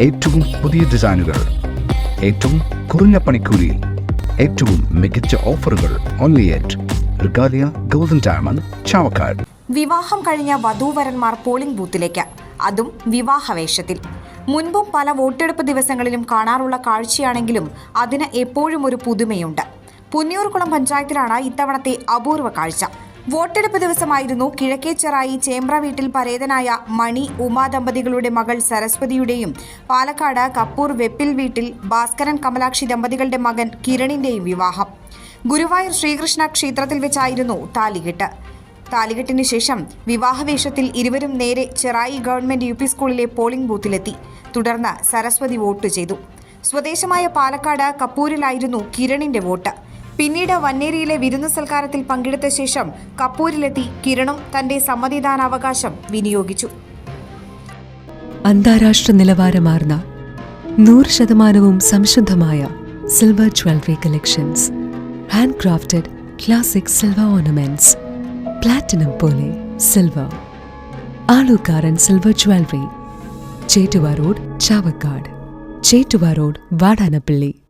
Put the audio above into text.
ഏറ്റവും പുതിയ ഡിസൈനുകൾ ഏറ്റവും കുറഞ്ഞ പണിക്കൂലിയിൽ ഏറ്റവും മികച്ച ഓഫറുകൾ only at Regalia golden diamond Chavakkad. വിവാഹം കഴിഞ്ഞ വധൂവരന്മാർ പോളിംഗ് ബൂത്തിലേക്ക്. അതും വിവാഹവേഷത്തിൽ മുൻപും പല വോട്ടെടുപ്പ് ദിവസങ്ങളിലും കാണാറുള്ള കാഴ്ചയാണെങ്കിലും അതിന് എപ്പോഴും ഒരു പുതുമയുണ്ട്. പുന്നിയൂർകുളം പഞ്ചായത്തിലാണ് ഇത്തവണത്തെ അപൂർവ കാഴ്ച. വോട്ടെടുപ്പ് ദിവസമായിരുന്നു കിഴക്കേച്ചെറായി ചേമ്പ്ര വീട്ടിൽ പരേതനായ മണി ഉമാ ദമ്പതികളുടെ മകൾ സരസ്വതിയുടെയും പാലക്കാട് കപ്പൂർ വെപ്പിൽ വീട്ടിൽ ഭാസ്കരൻ കമലാക്ഷി ദമ്പതികളുടെ മകൻ കിരണിന്റെയും വിവാഹം. ഗുരുവായൂർ ശ്രീകൃഷ്ണ ക്ഷേത്രത്തിൽ വെച്ചായിരുന്നു താലികെട്ട്. താലികെട്ടിന് ശേഷം വിവാഹവേഷത്തിൽ ഇരുവരും നേരെ ചെറായി ഗവൺമെന്റ് യു സ്കൂളിലെ പോളിംഗ് ബൂത്തിലെത്തി. തുടർന്ന് സരസ്വതി വോട്ട് ചെയ്തു. സ്വദേശമായ പാലക്കാട് കപ്പൂരിലായിരുന്നു കിരണിന്റെ വോട്ട്. പിന്നീട് വന്നേരിയിലെ വിരുന്ന് സൽക്കാരത്തിൽ പങ്കെടുത്ത ശേഷം കപ്പൂരിലെത്തി കിരണും തന്റെ സമ്മതിദാനാവകാശം വിനിയോഗിച്ചു. അന്താരാഷ്ട്ര നിലവാരമാർന്ന നൂറ് ശതമാനവും സംശുദ്ധമായ silver jewellery collections handcrafted classic silver ornaments platinum പോലെ silver Alukkaran silver jewellery Chettuva road Chavakkad Chettuva road Vadanappally